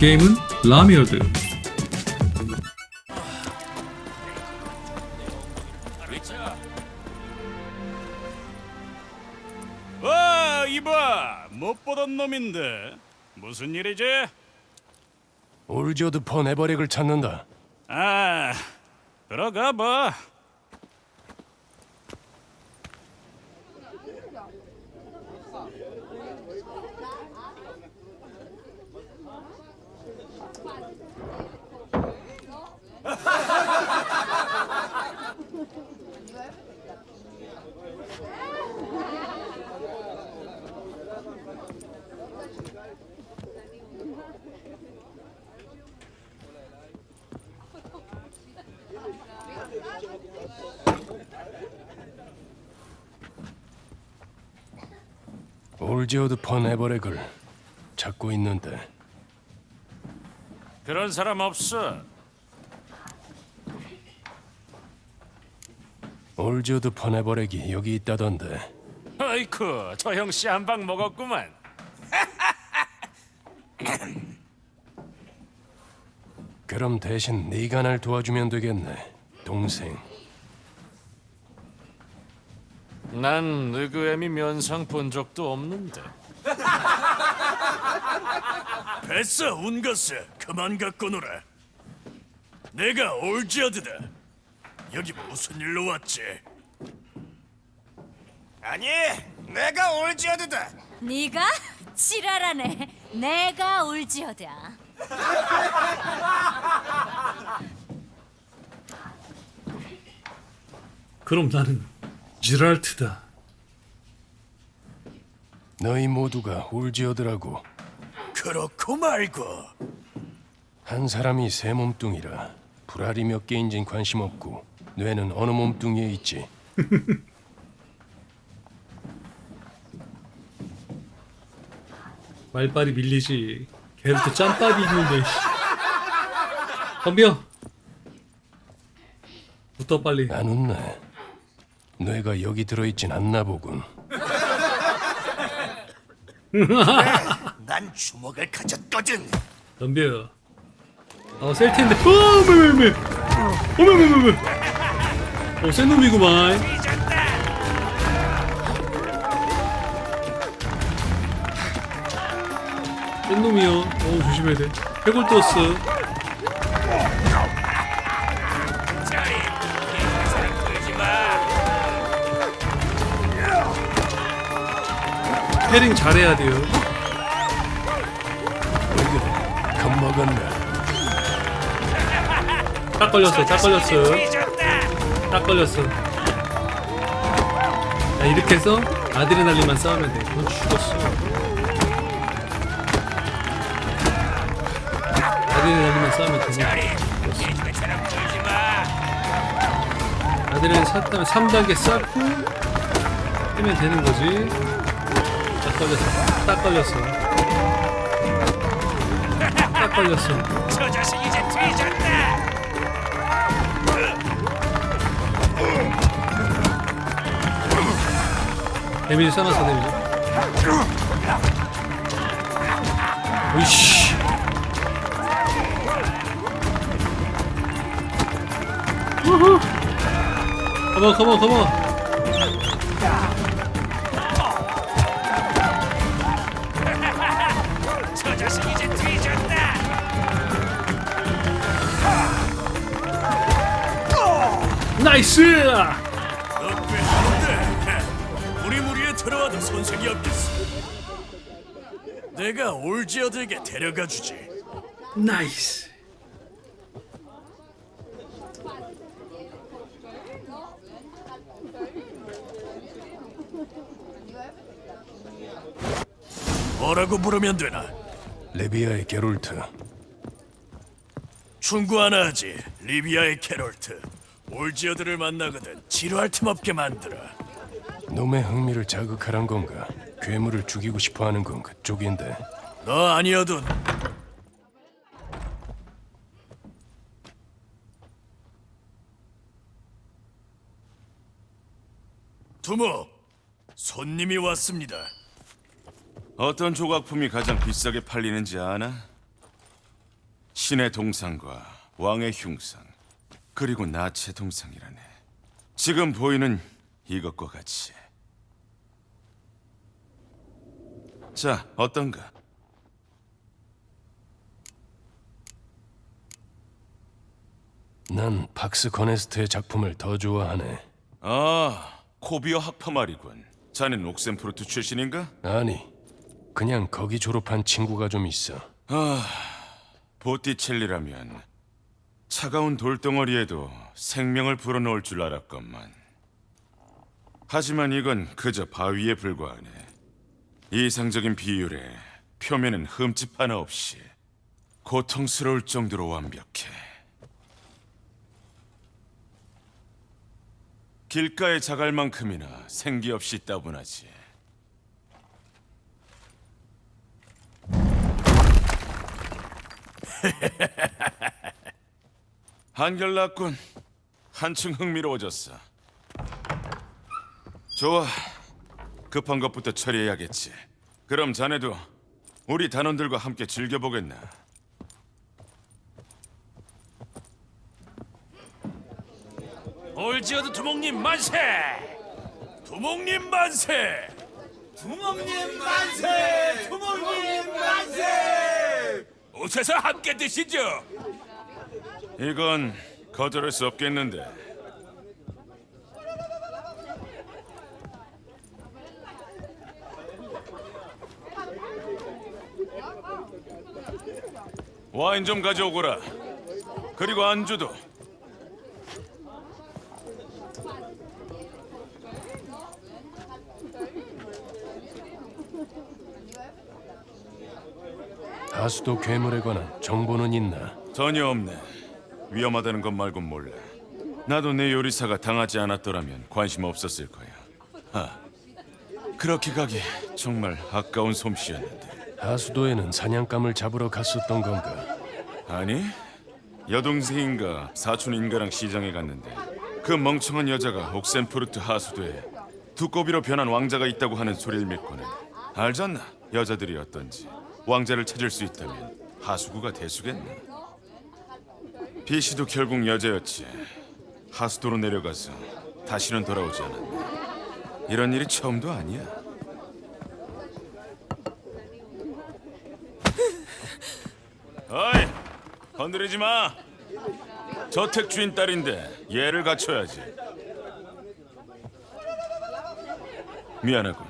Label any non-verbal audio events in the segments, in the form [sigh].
게임은 라미어드. 와 이봐 못 보던 놈인데 무슨 일이지? 올지어드 펀 에버렉을 찾는다. 아 들어가 봐. 올지어드 펀 에버렉을 찾고 있는데 그런 사람 없어. 올지어드 펀 에버렉이 여기 있다던데 아이쿠 저 형씨 한 방 먹었구만. [laughs] 그럼 대신 네가 날 도와주면 되겠네, 동생. 난 느그엠이 면상 본 적도 없는데. [laughs] 됐어 운거스 그만 갖고 놀아 내가 올지어드다 여기 무슨 일로 왔지? 아니 내가 올지어드다 네가 [laughs] 지랄하네. 내가 올지어다. 그럼 나는 지랄트다. 너희 모두가 올지어드라고 그렇고 말고 한 사람이 세 몸뚱이라 불알이 몇 개인진 관심 없고 뇌는 어느 몸뚱이에 있지. [laughs] 말빨이 밀리지. 걔부터 짬밥이 있는데. 씨. 덤벼. 붙어 빨리. 안 웃네. 뇌가 여기 들어있진 않나 보군. [laughs] 난 주먹을 가졌거든 덤벼. 어, 셀 텐데. 어, 매, 매, 매. 어머, 매, 매, 매. 어, 센 놈이구만. 센 놈이요. 어, 조심해야 돼. 해골 떴어. 패링 잘해야 돼요. 왜 그래? 겁먹었나? 딱 걸렸어, 딱 걸렸어. 딱 걸렸어. 야, 이렇게 해서 아드레날린만 싸우면 돼. 넌 죽었어. 아드레날린만 싸우면 되냐? 아드레날린 샀다면 3단계 쌓고 하면 되는 거지. 딱 걸렸어. 딱 걸렸어. 딱 걸렸어. 저 자식 이제 뒤졌다. 데미지 써놨어 데미지 으이씨 우후 컴온 컴온 컴온 나이스! 너꽤 하는데 우리 무리에 들어와도 손색이 없겠어. 내가 올지어드에게 데려가 주지. 나이스! 뭐라고 부르면 되나? 레비아의 게롤트. 충고 하나 하지 리비아의 캐롤트 올지어드를 만나거든 지루할 틈 없게 만들어 놈의 흥미를 자극하란 건가? 괴물을 죽이고 싶어하는 건 그쪽인데. 너 아니어도 두모 손님이 왔습니다 어떤 조각품이 가장 비싸게 팔리는지 아나? 신의 동상과 왕의 흉상 그리고 나체 동상이라네. 지금 보이는 이것과 같이. 자, 어떤가? 난 박스 커네스트의 작품을 더 좋아하네. 아, 코비어 학파 말이군. 자넨 옥센프루트 출신인가? 아니, 그냥 거기 졸업한 친구가 좀 있어. 보티첼리라면 차가운 돌덩어리에도 생명을 불어넣을 줄 알았건만. 하지만 이건 그저 바위에 불과하네. 이상적인 비율에 표면은 흠집 하나 없이 고통스러울 정도로 완벽해. 길가의 자갈만큼이나 생기 없이 따분하지. [laughs] 한결났군. 한층 흥미로워졌어. 좋아. 급한 것부터 처리해야겠지. 그럼 자네도 우리 단원들과 함께 즐겨보겠나? 올지어드 두목님 만세! 두목님 만세! 두목님 만세! 두목님 만세! 오셔서 함께 드시죠. 이건 거절할 수 없겠는데. 와인 좀 가져오거라. 그리고 안주도. 하수도 괴물에 관한 정보는 있나? 전혀 없네. 위험하다는 것 말곤 몰라. 나도 내 요리사가 당하지 않았더라면 관심 없었을 거야. 아, 그렇게 가기 정말 아까운 솜씨였는데. 하수도에는 사냥감을 잡으러 갔었던 건가? 아니, 여동생인가 사촌인가랑 시장에 갔는데 그 멍청한 여자가 옥센푸르트 하수도에 두꺼비로 변한 왕자가 있다고 하는 소리를 믿고는 알잖나 여자들이 어떤지 왕자를 찾을 수 있다면 하수구가 대수겠나 비시도 결국 여자였지. 하수도로 내려가서 다시는 돌아오지 않았네. 이런 일이 처음도 아니야. 어이 건드리지 마. 저택 주인 딸인데 얘를 갖춰야지. 미안하군.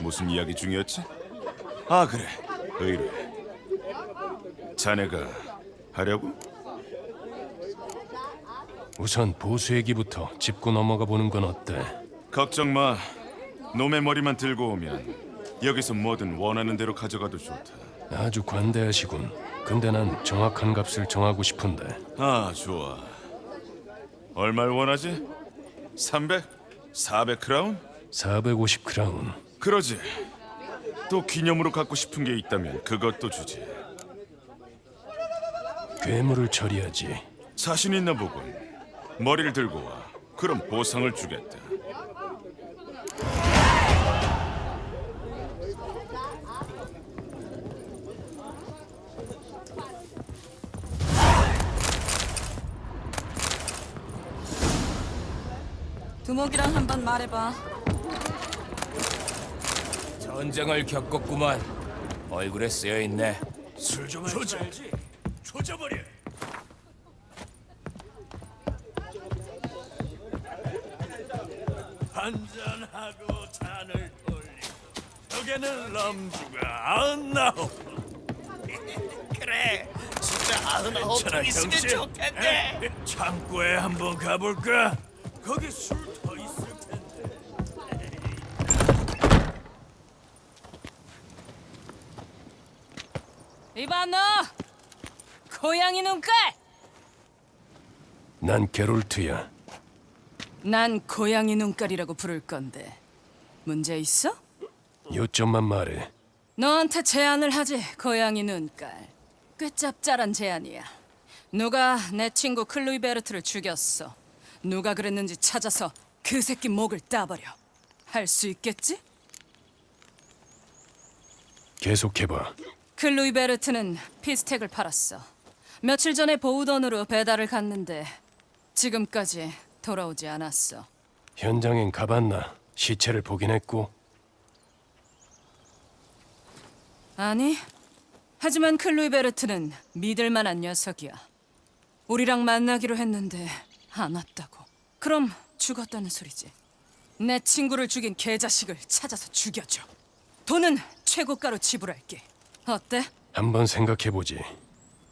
무슨 이야기 중이었지? 아 그래. 의뢰. 자네가 하려고? 우선 보수 얘기부터 짚고 넘어가 보는 건 어때? 걱정 마 놈의 머리만 들고 오면 여기서 뭐든 원하는 대로 가져가도 좋다 아주 관대하시군. 근데 난 정확한 값을 정하고 싶은데 아 좋아 얼마를 원하지? 300? 400 크라운? 450 크라운. 그러지. 또 기념으로 갖고 싶은 게 있다면 그것도 주지. 괴물을 처리하지. 자신 있나 보군. 머리를 들고 와. 그럼 보상을 주겠다. 두목이랑 한번 말해봐. 전쟁을 겪었구만. 얼굴에 쓰여 있네. 술좀 조져. 조져버려. 벽에는 럼주가 아흔나홉 [laughs] 그래, 진짜 아흔아홉 괜찮아 형씨 에? 창고에 한번 가볼까? 거기 술 더 있을 텐데 이봐 너! 고양이 눈깔! 난 게롤트야. 난 고양이 눈깔이라고 부를 건데 문제 있어? 요점만 말해. 너한테 제안을 하지 고양이 눈깔 꽤 짭짤한 제안이야 누가 내 친구 클로이 베르트를 죽였어 누가 그랬는지 찾아서 그 새끼 목을 따버려 할 수 있겠지? 계속해봐. 클로이 베르트는 피스텍을 팔았어 며칠 전에 보우던으로 배달을 갔는데 지금까지 돌아오지 않았어. 현장엔 가봤나? 시체를 보긴 했고 아니, 하지만 클로이 베르트는 믿을 만한 녀석이야. 우리랑 만나기로 했는데 안 왔다고. 그럼 죽었다는 소리지. 내 친구를 죽인 개자식을 찾아서 죽여줘. 돈은 최고가로 지불할게. 어때? 한번 생각해보지.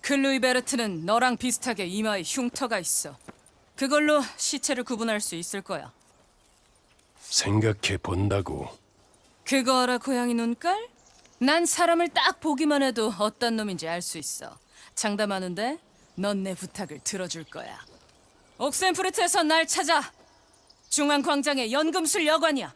클로이 베르트는 너랑 비슷하게 이마에 흉터가 있어. 그걸로 시체를 구분할 수 있을 거야. 생각해 본다고. 그거 알아 고양이 눈깔? 난 사람을 딱 보기만 해도 어떤 놈인지 알 수 있어. 장담하는데 넌 내 부탁을 들어줄 거야. 옥센프르트에서 날 찾아. 중앙광장의 연금술 여관이야.